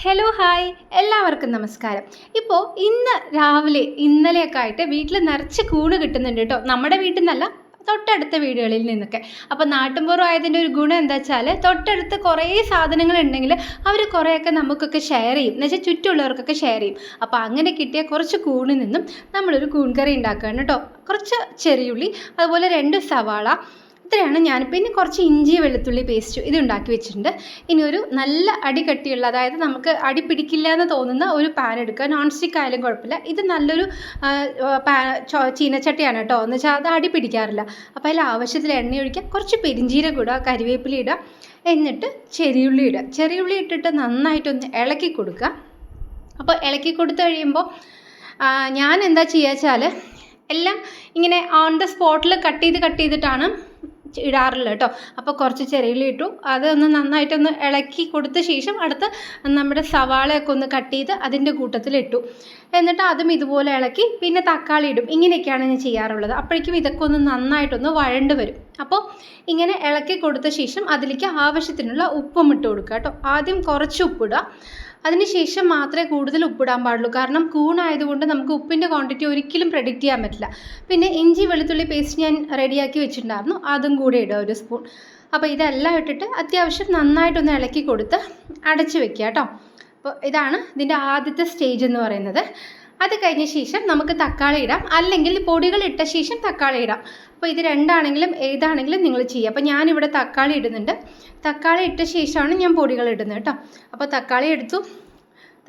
Hello hi എല്ലാവർക്കും നമസ്കാരം. ഇപ്പോൾ ഇന്ന് രാവിലെ ഇന്നലെയൊക്കെ ആയിട്ട് വീട്ടിൽ നിറച്ച് കൂണ് കിട്ടുന്നുണ്ട് കേട്ടോ. നമ്മുടെ വീട്ടിൽ നിന്നല്ല തൊട്ടടുത്ത വീടുകളിൽ നിന്നൊക്കെ. അപ്പോൾ നാട്ടുംപുറം ആയതിന്റെ ഒരു ഗുണം എന്താ വെച്ചാൽ തൊട്ടടുത്ത് കുറേ സാധനങ്ങൾ ഉണ്ടെങ്കിൽ അവർ കുറേയൊക്കെ നമുക്കൊക്കെ ഷെയർ ചെയ്യും. എന്ന് വെച്ചാൽ ചുറ്റുമുള്ളവർക്കൊക്കെ ഷെയർ ചെയ്യും. അപ്പോൾ അങ്ങനെ കിട്ടിയ കുറച്ച് കൂണിൽ നിന്നും നമ്മളൊരു കൂൺകറി ഉണ്ടാക്കുകയാണ് കേട്ടോ. കുറച്ച് ചെറിയുള്ളി അതുപോലെ രണ്ട് സവാള ഇത്രയാണ് ഞാൻ. പിന്നെ കുറച്ച് ഇഞ്ചി വെളുത്തുള്ളി പേസ്റ്റ് ഇത് ഉണ്ടാക്കി വെച്ചിട്ടുണ്ട്. ഇനി ഒരു നല്ല അടി കട്ടിയുള്ള അതായത് നമുക്ക് അടി പിടിക്കില്ല എന്ന് തോന്നുന്ന ഒരു പാൻ എടുക്കുക. നോൺ സ്റ്റിക്ക് ആയാലും കുഴപ്പമില്ല. ഇത് നല്ലൊരു പാ ചീനച്ചട്ടിയാണ് കേട്ടോ. എന്ന് വെച്ചാൽ അത് അടി പിടിക്കാറില്ല. അപ്പോൾ അതിൽ ആവശ്യത്തിൽ എണ്ണ ഒഴിക്കുക. കുറച്ച് പെരിഞ്ചീരകം ഇടുക കരിവേപ്പില ഇടുക. എന്നിട്ട് ചെറിയുള്ളി ഇടുക. ചെറിയുള്ളി ഇട്ടിട്ട് നന്നായിട്ടൊന്ന് ഇളക്കി കൊടുക്കുക. അപ്പോൾ ഇളക്കി കൊടുത്തു കഴിയുമ്പോൾ ഞാൻ എന്താ ചെയ്യുക വെച്ചാൽ എല്ലാം ഇങ്ങനെ ഓൺ ദ സ്പോട്ടിൽ കട്ട് ചെയ്ത് കട്ട് ചെയ്തിട്ടാണ് ഇടാറുള്ളത് കേട്ടോ. അപ്പോൾ കുറച്ച് ചെറിയുള്ളി ഇട്ടു. അതൊന്ന് നന്നായിട്ടൊന്ന് ഇളക്കി കൊടുത്ത ശേഷം അടുത്ത് നമ്മുടെ സവാളയൊക്കെ ഒന്ന് കട്ട് ചെയ്ത് അതിന്റെ കൂട്ടത്തിലിട്ടു എന്നിട്ട് അതും ഇതുപോലെ ഇളക്കി പിന്നെ തക്കാളി ഇടും. ഇങ്ങനെയൊക്കെയാണ് ഞാൻ ചെയ്യാറുള്ളത്. അപ്പോഴേക്കും ഇതൊക്കെ ഒന്ന് നന്നായിട്ടൊന്ന് വഴണ്ട് വരും. അപ്പോൾ ഇങ്ങനെ ഇളക്കി കൊടുത്ത ശേഷം അതിലേക്ക് ആവശ്യത്തിനുള്ള ഉപ്പും ഇട്ട് കൊടുക്കുക കേട്ടോ. ആദ്യം കുറച്ച് ഉപ്പിടുക അതിനുശേഷം മാത്രമേ കൂടുതൽ ഉപ്പിടാൻ പാടുള്ളൂ. കാരണം കൂണായതുകൊണ്ട് നമുക്ക് ഉപ്പിന്റെ ക്വാണ്ടിറ്റി ഒരിക്കലും പ്രെഡിക്റ്റ് ചെയ്യാൻ പറ്റില്ല. പിന്നെ ഇഞ്ചി വെളുത്തുള്ളി പേസ്റ്റ് ഞാൻ റെഡിയാക്കി വെച്ചിട്ടുണ്ടായിരുന്നു. അതും കൂടെ ഇടുക ഒരു സ്പൂൺ അപ്പോൾ ഇതെല്ലാം ഇട്ടിട്ട് അത്യാവശ്യം നന്നായിട്ടൊന്ന് ഇളക്കി കൊടുത്ത് അടച്ച് വെക്കുക കേട്ടോ. അപ്പോൾ ഇതാണ് ഇതിന്റെ ആദ്യത്തെ സ്റ്റേജ് എന്ന് പറയുന്നത്. അത് കഴിഞ്ഞ ശേഷം നമുക്ക് തക്കാളി ഇടാം. അല്ലെങ്കിൽ പൊടികൾ ഇട്ട ശേഷം തക്കാളി ഇടാം. അപ്പോൾ ഇത് രണ്ടാണെങ്കിലും ഏതാണെങ്കിലും നിങ്ങൾ ചെയ്യുക. അപ്പോൾ ഞാനിവിടെ തക്കാളി ഇടുന്നുണ്ട്. തക്കാളി ഇട്ട ശേഷമാണ് ഞാൻ പൊടികൾ ഇടുന്നത് കേട്ടോ. അപ്പോൾ തക്കാളി എടുത്തു.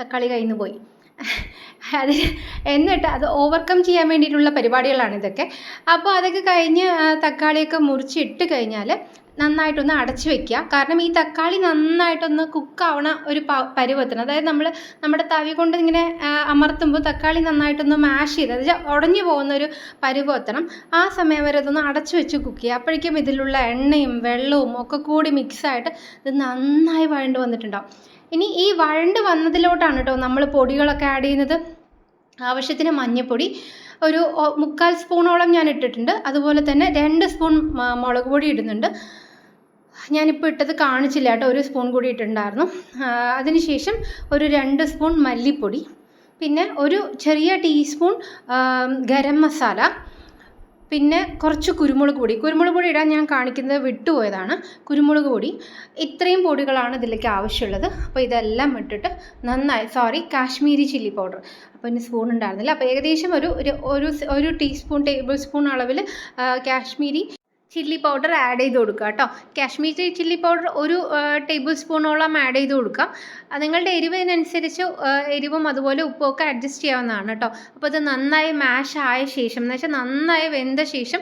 തക്കാളി കയ്യിൽ നിന്ന് പോയി. അത് എന്നിട്ട് അത് ഓവർകം ചെയ്യാൻ വേണ്ടിയിട്ടുള്ള പരിപാടികളാണ് ഇതൊക്കെ. അപ്പോൾ അതൊക്കെ കഴിഞ്ഞ് തക്കാളിയൊക്കെ മുറിച്ചിട്ട് കഴിഞ്ഞാൽ നന്നായിട്ടൊന്ന് അടച്ചു വെക്കുക. കാരണം ഈ തക്കാളി നന്നായിട്ടൊന്ന് കുക്കാവണ ഒരു പരുവത്തിന് അതായത് നമ്മൾ നമ്മുടെ തവി കൊണ്ട് ഇങ്ങനെ അമർത്തുമ്പോൾ തക്കാളി നന്നായിട്ടൊന്ന് മാഷ് ചെയ്ത് അതായത് ഉടഞ്ഞു പോകുന്ന ഒരു പരുവത്തണം. ആ സമയം വരെ ഇതൊന്ന് അടച്ചു വെച്ച് കുക്ക് ചെയ്യുക. അപ്പോഴേക്കും ഇതിലുള്ള എണ്ണയും വെള്ളവും ഒക്കെ കൂടി മിക്സായിട്ട് ഇത് നന്നായി വഴണ്ട് വന്നിട്ടുണ്ടാവും. ഇനി ഈ വഴണ്ട് വന്നതിലോട്ടാണ് കേട്ടോ നമ്മൾ പൊടികളൊക്കെ ആഡ് ചെയ്യുന്നത്. ആവശ്യത്തിന് മഞ്ഞൾപ്പൊടി ഒരു മുക്കാൽ സ്പൂണോളം ഞാൻ ഇട്ടിട്ടുണ്ട്. അതുപോലെ തന്നെ രണ്ട് സ്പൂൺ മുളക് പൊടി ഇടുന്നുണ്ട്. ഞാനിപ്പോൾ ഇട്ടത് കാണിച്ചില്ല കേട്ടോ ഒരു സ്പൂൺ കൂടി ഇട്ടിട്ടുണ്ടായിരുന്നു. അതിനുശേഷം ഒരു രണ്ട് സ്പൂൺ മല്ലിപ്പൊടി പിന്നെ ഒരു ചെറിയ ടീസ്പൂൺ ഗരം മസാല പിന്നെ കുറച്ച് കുരുമുളക് പൊടി. കുരുമുളക് പൊടി ഇടാൻ ഞാൻ കാണിക്കുന്നത് വിട്ടുപോയതാണ് കുരുമുളക് പൊടി ഇത്രയും പൊടികളാണ് ഇതിലേക്ക് ആവശ്യമുള്ളത്. അപ്പോൾ ഇതെല്ലാം ഇട്ടിട്ട് നന്നായി സോറി കാശ്മീരി ചില്ലി പൗഡർ. അപ്പോൾ ഇനി സ്പൂൺ ഉണ്ടായിരുന്നില്ല. അപ്പോൾ ഏകദേശം ഒരു ഒരു ഒരു ടീസ്പൂൺ ടേബിൾ സ്പൂൺ അളവിൽ കാശ്മീരി ചില്ലി പൗഡർ ആഡ് ചെയ്ത് കൊടുക്കുക കേട്ടോ. കാശ്മീരി ചില്ലി പൗഡർ ഒരു ടേബിൾ സ്പൂണോളം ആഡ് ചെയ്ത് കൊടുക്കാം നിങ്ങളുടെ എരിവിനനുസരിച്ച് എരിവും അതുപോലെ ഉപ്പും ഒക്കെ അഡ്ജസ്റ്റ് ചെയ്യാവുന്നതാണ് കേട്ടോ. അപ്പോൾ ഇത് നന്നായി മാഷ് ആയ ശേഷം എന്ന് വെച്ചാൽ നന്നായി വെന്ത ശേഷം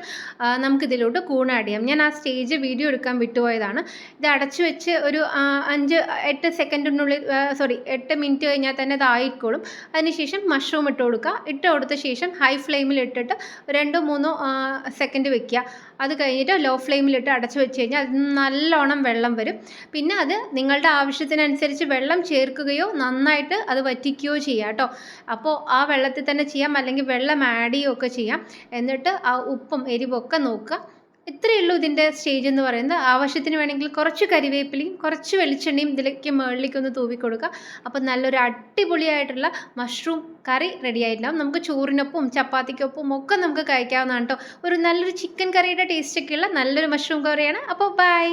നമുക്കിതിലോട്ട് കൂൺ ആഡ് ചെയ്യാം. ഞാൻ ആ സ്റ്റേജ് വീഡിയോ എടുക്കാൻ വിട്ടുപോയതാണ്. ഇത് അടച്ചു വെച്ച് ഒരു അഞ്ച് എട്ട് സെക്കൻഡിനുള്ളിൽ സോറി എട്ട് മിനിറ്റ് കഴിഞ്ഞാൽ തന്നെ ഇതായിക്കോളും അതിനുശേഷം മഷ്റൂം ഇട്ട് കൊടുക്കുക. ഇട്ട് കൊടുത്ത ശേഷം ഹൈ ഫ്ലെയിമിൽ ഇട്ടിട്ട് രണ്ടോ മൂന്നോ സെക്കൻഡ് വെക്കുക. അത് കഴിഞ്ഞിട്ട് ലോ ഫ്ലെയിമിലിട്ട് അടച്ചു വെച്ച് കഴിഞ്ഞാൽ അത് നല്ലോണം വെള്ളം വരും. പിന്നെ അത് നിങ്ങളുടെ ആവശ്യത്തിനനുസരിച്ച് വെള്ളം ചേർക്കുകയോ നന്നായിട്ട് അത് വറ്റിക്കുകയോ ചെയ്യാം കേട്ടോ അപ്പോൾ ആ വെള്ളത്തിൽ തന്നെ ചെയ്യാം. അല്ലെങ്കിൽ വെള്ളം ആഡ് ചെയ്യുകയൊക്കെ ചെയ്യാം. എന്നിട്ട് ആ ഉപ്പും എരിവൊക്കെ നോക്കുക. ഇത്രയേ ഉള്ളൂ ഇതിന്റെ സ്റ്റേജ് എന്ന് പറയുന്നത്. ആവശ്യത്തിന് വേണമെങ്കിൽ കുറച്ച് കരിവേപ്പിലയും കുറച്ച് വെളിച്ചെണ്ണയും ഇതിലേക്ക് മുകളിലേക്ക് ഒന്ന് തൂവി കൊടുക്കുക അപ്പോൾ നല്ലൊരു അടിപൊളിയായിട്ടുള്ള മഷ്റൂം കറി റെഡി ആയിട്ടുണ്ടാവും നമുക്ക് ചോറിനൊപ്പം ചപ്പാത്തിക്കൊപ്പം ഒക്കെ നമുക്ക് കഴിക്കാവുന്നതാണ് കേട്ടോ ഒരു നല്ലൊരു ചിക്കൻ കറിയുടെ ടേസ്റ്റൊക്കെയുള്ള നല്ലൊരു മഷ്റൂം കറിയാണ്. അപ്പോൾ ബൈ